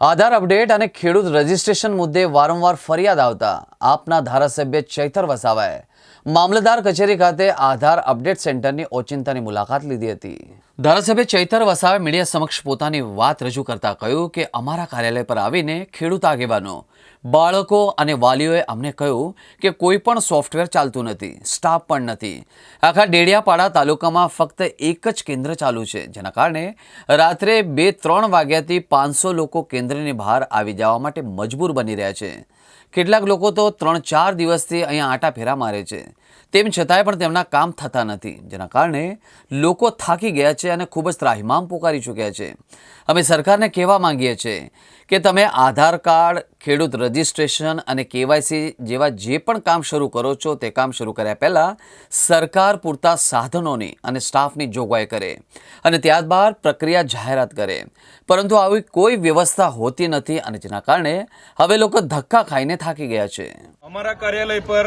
આધાર update અને ખેડૂત registration મુદ્દે વારંવાર ફરિયાદ આવતા આપના ધારાસભ્ય ચૈતર વસાવાએ મામલતદાર કચેરી ખાતે આધાર અપડેટ સેન્ટરની ઓચિંતાની મુલાકાત લીધી હતી. ધારાસભ્ય ચૈતર વસાવે મીડિયા સમક્ષ પોતાની વાત રજૂ કરતા કહ્યું કે અમારા કાર્યાલય પર આવીને ખેડૂત આગેવાનો, બાળકો અને વાલીઓએ અમને કહ્યું કે કોઈ પણ સોફ્ટવેર ચાલતું નથી, સ્ટાફ પણ નથી. આખા ડેડિયાપાડા તાલુકામાં ફક્ત એક જ કેન્દ્ર ચાલુ છે, જેના કારણે રાત્રે બે ત્રણ વાગ્યાથી પાંચસો લોકો કેન્દ્રની બહાર આવી જવા માટે મજબૂર બની રહ્યા છે. કેટલાક લોકો તો ત્રણ ચાર દિવસથી અહીંયા આટા ફેરા મારે છે. તેમ છતાંય પણ તેમના કામ થતા નથી, જેના કારણે લોકો થાકી ગયા છે અને ખૂબ જ ત્રાહિમામ પોકારી ચૂક્યા છે. અમે સરકારને કહેવા માંગીએ છીએ કે તમે આધાર કાર્ડ, ખેડૂત રજિસ્ટ્રેશન અને કેવાયસી જેવા જે પણ કામ શરૂ કરો છો, તે કામ શરૂ કર્યા પહેલાં સરકાર પૂરતા સાધનોની અને સ્ટાફની જોગવાઈ કરે અને ત્યારબાદ પ્રક્રિયા જાહેરાત કરે. પરંતુ આવી કોઈ વ્યવસ્થા હોતી નથી અને જેના કારણે હવે લોકો ધક્કા ખાઈને થાકી ગયા છે. અમારા કાર્યાલય પર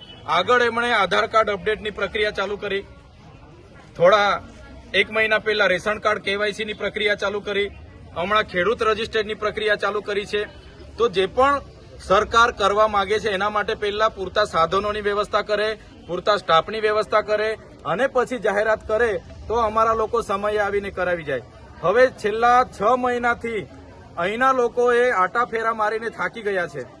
આગળ એમણે આધાર કાર્ડ અપડેટની પ્રક્રિયા ચાલુ કરી. થોડા એક મહિના પહેલા રેશન કાર્ડ કેવાયસીની પ્રક્રિયા ચાલુ કરી. હમણાં ખેડૂત રજીસ્ટરની પ્રક્રિયા ચાલુ કરી છે. તો જે પણ સરકાર કરવા માંગે છે એના માટે પહેલા પૂરતા સાધનોની વ્યવસ્થા કરે, પૂરતા સ્ટાફની વ્યવસ્થા કરે અને પછી જાહેરાત કરે તો અમારા લોકો સમયે આવીને કરાવી જાય. હવે છેલ્લા છ મહિનાથી અહીંના લોકોએ આટા ફેરા મારીને થાકી ગયા છે.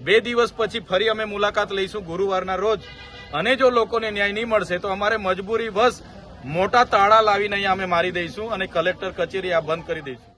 બે દિવસ પછી ફરી અમે મુલાકાત લઈશું ગુરુવારના રોજ. અને જો લોકોને ન્યાય નહીં મળશે તો અમારે મજબૂરી વશ મોટા તાળા લાવીને અહીંયા અમે મારી દઈશું અને કલેક્ટર કચેરી આ બંધ કરી દઈશું.